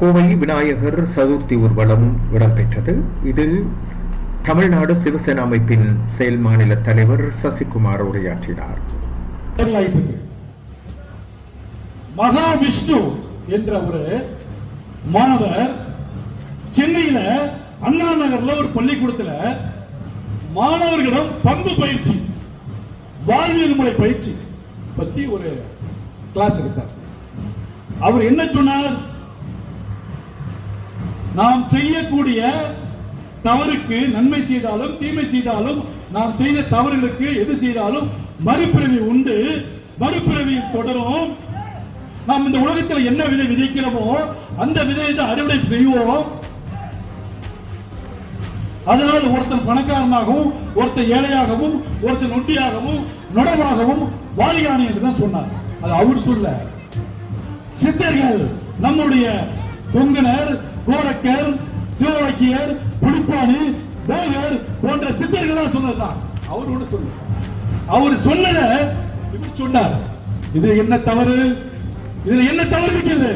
கோவை விநாயகர் சதுர்த்தி ஊர்வலம் இடம்பெற்றது. இதில் தமிழ்நாடு சிவசேனா அமைப்பின் செயல் மாநில தலைவர் சசிகுமார் உரையாற்றினார். ஆயிட்டு மகாவிஷ்ணு என்ற ஒரு மாணவர் சென்னையில அண்ணா நகர்ல ஒரு பள்ளிக்கூடத்துல மாணவர்களிடம் பண்பு பயிற்சி வாழ்வியல் முறை பயிற்சி பத்தி ஒரு கிளாஸ் எடுத்தார். அவர் என்ன சொன்னார்? நாம் செய்யக்கூடிய தவறுக்கு நன்மை செய்தாலும் தீமை செய்தாலும் நாம் செய்த தவறுகளுக்கு எது செய்தாலும் மறுபிறவி உண்டு. மறுபிறவியில் தொடரும். நாம் இந்த உலகத்தில் என்ன விதை விதைக்கிறோமோ அந்த விதையை தான் அறுவடை செய்வோம். அதனால் ஒருத்தன் பணக்காரனாகவும் ஒருத்தன் ஏழையாகவும் ஒருத்தன் நொண்டியாகவும் நுடவாகவும் வாலியானி என்று தான் சொன்னார். அது அவர் சொல்ல. சித்தர்கள் நம்முடைய பொங்கனர் கோரக்கர் சிவவாக்கியர் புலிப்பாணி போகர் போன்ற சித்தர்கள் சொன்னதுதான். அவர் ஒண்ணு சொல்ல அவர் சொன்னத இவர் சொன்னார். இது என்ன தவறு? இதுல என்ன தவறு இருக்கிறது?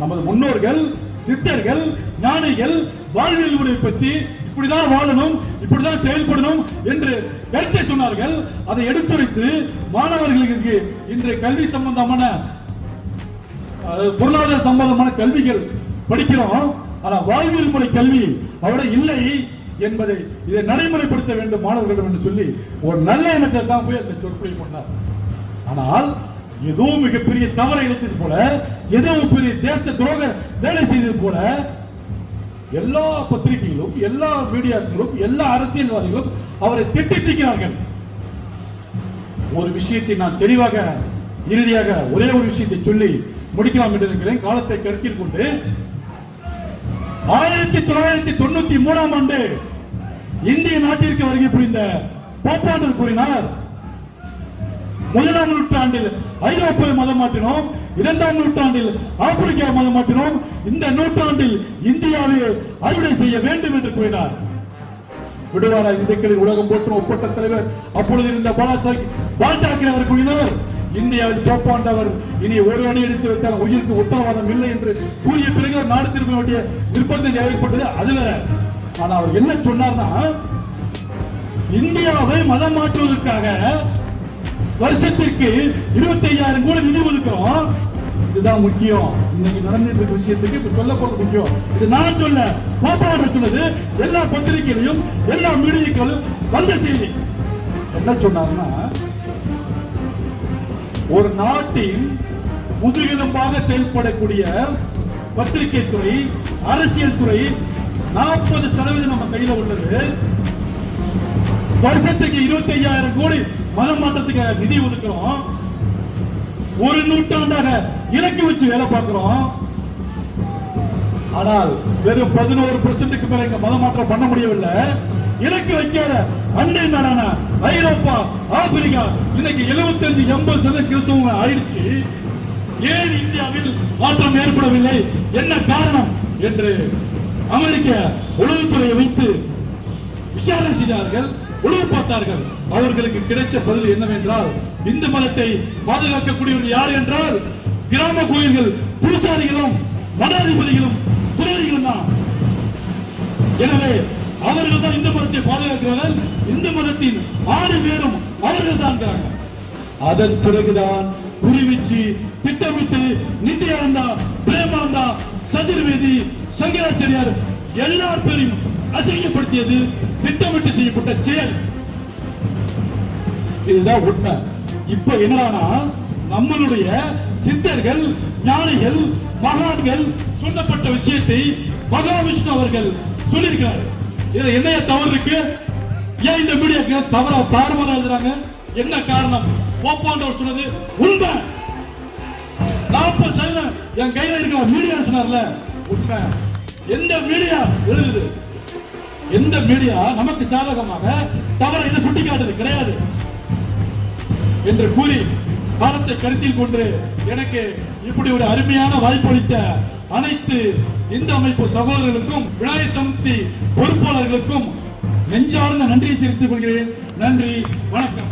நமது முன்னோர்கள் சித்தர்கள் ஞானிகள் வாழ்வியல் முறை பற்றி இப்படிதான் வாழணும் இப்படிதான் செயல்படணும் என்று கருத்தை சொன்னார்கள். அதை எடுத்துரைத்து மாணவர்களுக்கு இன்று கல்வி சம்பந்தமான பொருளாதார சம்பந்தமான கல்விகள் படிக்கிறோம். ஆனா வாழ்வியல் முறை கல்வி அவரை இல்லை என்பதை இதை நடைமுறைப்படுத்த வேண்டும் மாணவர்களிடம் என்று சொல்லி ஒரு நல்ல எண்ணத்தை தான் போய் அந்த சொற்பொழிவு பண்ணார் ஆனால் ஏதோ மிகப்பெரிய தவறை இழைத்தது போல ஏதோ பெரிய தேச துரோக வேலை செய்தது போல எல்லா பத்திரிகைகளும் எல்லா மீடியாக்களும் எல்லா அரசியல்வாதிகளும் அவரை திட்டித்திக்கிறார்கள் ஒரு விஷயத்தை நான் தெளிவாக இறுதியாக ஒரே ஒரு விஷயத்தை சொல்லி முடிக்கலாம் என்று இருக்கிறேன் காலத்தை கருத்தில் கொண்டு ஆயிரத்தி தொள்ளாயிரத்தி தொண்ணூத்தி மூணாம் ஆண்டு இந்திய நாட்டிற்கு வருகை புரிந்த போப்பாண்டர் கூறினார். முதலாம் நூற்றாண்டில் ஐரோப்பிய மதம் மாற்றினோம். இரண்டாம் நூற்றாண்டில் ஆப்பிரிக்கா மதம் மாற்றினோம். இந்த நூற்றாண்டில் இந்தியாவை அறுவடை செய்ய வேண்டும் என்று கூறினார். விடுவாரா இந்துக்களின் உலகம் போற்றும் ஒப்பட்ட தலைவர். அப்பொழுது இருந்த பாலாசாஹி பால்டாக்கர் அவர் கூறினார் இந்தியாவில் போப்பாண்டவர் இனி ஒரு அணி எடுத்து வைத்தால் உயிருக்கு உத்தரவாதம் இல்லை என்று கூறிய பிறகு நாடு திரும்ப வேண்டிய நிர்பந்தம் ஏற்பட்டது அது வேற ஆனா அவர் என்ன சொன்னார்னா இந்தியாவை மதம் மாற்றுவதற்காக வருஷத்திற்கு இருபத்தி ஐயாயிரம் கோடி நிதி ஒதுக்கிறோம். இதுதான் முக்கியம். இன்னைக்கு நடந்துட்டு இருக்க விஷயத்துக்கு இப்ப சொல்ல போறது முக்கியம். இது நான் சொல்ல பாப்பாவோட சொன்னது எல்லா பத்திரிகையிலையும் எல்லா மீடியாக்களும் வந்த செய்தி. என்ன சொன்னாங்கன்னா ஒரு நாட்டின் முதுகெலும்பாக செயல்படக்கூடிய பத்திரிகை துறை அரசியல் துறை நாற்பது சதவீதம் நம்ம கையில உள்ளது. வருஷத்துக்கு இருபத்தி ஐயாயிரம் கோடி மதம் மாற்றத்துக்கு நிதி ஒதுக்கிறோம். ஒரு நூற்றாண்டாக இறக்கி வச்சு வேலை பார்க்கிறோம். ஆனால் வெறும் பதினோரு பெர்சென்ட்டுக்கு மேல இங்க மதம் மாற்றம் பண்ண முடியவில்லை. இலக்கு வைக்காத அண்டை நாடான ஐரோப்பா ஆப்பிரிக்கா இன்னைக்கு 75 எண்பது சதவீதம் கிறிஸ்தவங்க ஆயிடுச்சு. ஏன் இந்தியாவில் மாற்றம் ஏற்படவில்லை? என்ன காரணம் என்று அமெரிக்க உளவுத்துறையை வைத்து விசாரணை செய்தார்கள் உளவு பார்த்தார்கள். அவர்களுக்கு கிடைச்ச பதில் என்னவென்றால் இந்து மதத்தை பாதுகாக்கக்கூடியவர் யார் என்றால் கிராம கோயில்கள் பூசாரிகளும் பாதுகாக்கிறார்கள் இந்து மதத்தின் ஆறு பேரும் அவர்கள் தான் அதன் பிறகுதான் குறிவிச்சு திட்டமிட்டு நித்யானந்தா பிரேமானந்தா சதுர்வேதி சங்கராச்சாரியார் எல்லார் பேரையும் அசிங்கப்படுத்தியது திட்டமிட்டு செய்யப்பட்ட செயல். இதுதான் உண்மை. இப்ப என்னடானா நம்மளுடைய சித்தர்கள் ஞானிகள் மகான்கள் சொல்லப்பட்ட விஷயத்தை மகாவிஷ்ணு அவர்கள் சொல்லியிருக்கிறார்கள் இதுல என்னைய தவறு இருக்கு? ஏன் இந்த மீடியாக்கு தவறா தாறுமாறா எழுதுறாங்க? என்ன காரணம்? போப்பாண்டவர் சொன்னது உண்மை. நாற்பது சதவீதம் என் கையில இருக்கிற மீடியா சொன்னார்ல. உண்மை. எந்த மீடியா எழுதுது? எந்த மீடியா நமக்கு சாதகமாக தவறை இதை சுட்டிக்காட்டுது கிடையாது. என்று கூறி காலத்தை கருத்தில் கொண்டு எனக்கு இப்படி ஒரு அருமையான வாய்ப்பளித்த அனைத்து இந்து அமைப்பு சகோதரர்களுக்கும் விநாயகர் சதுர்த்தி பொறுப்பாளர்களுக்கும் நெஞ்சார்ந்த நன்றியை தெரிவித்துக் கொள்கிறேன். நன்றி வணக்கம்.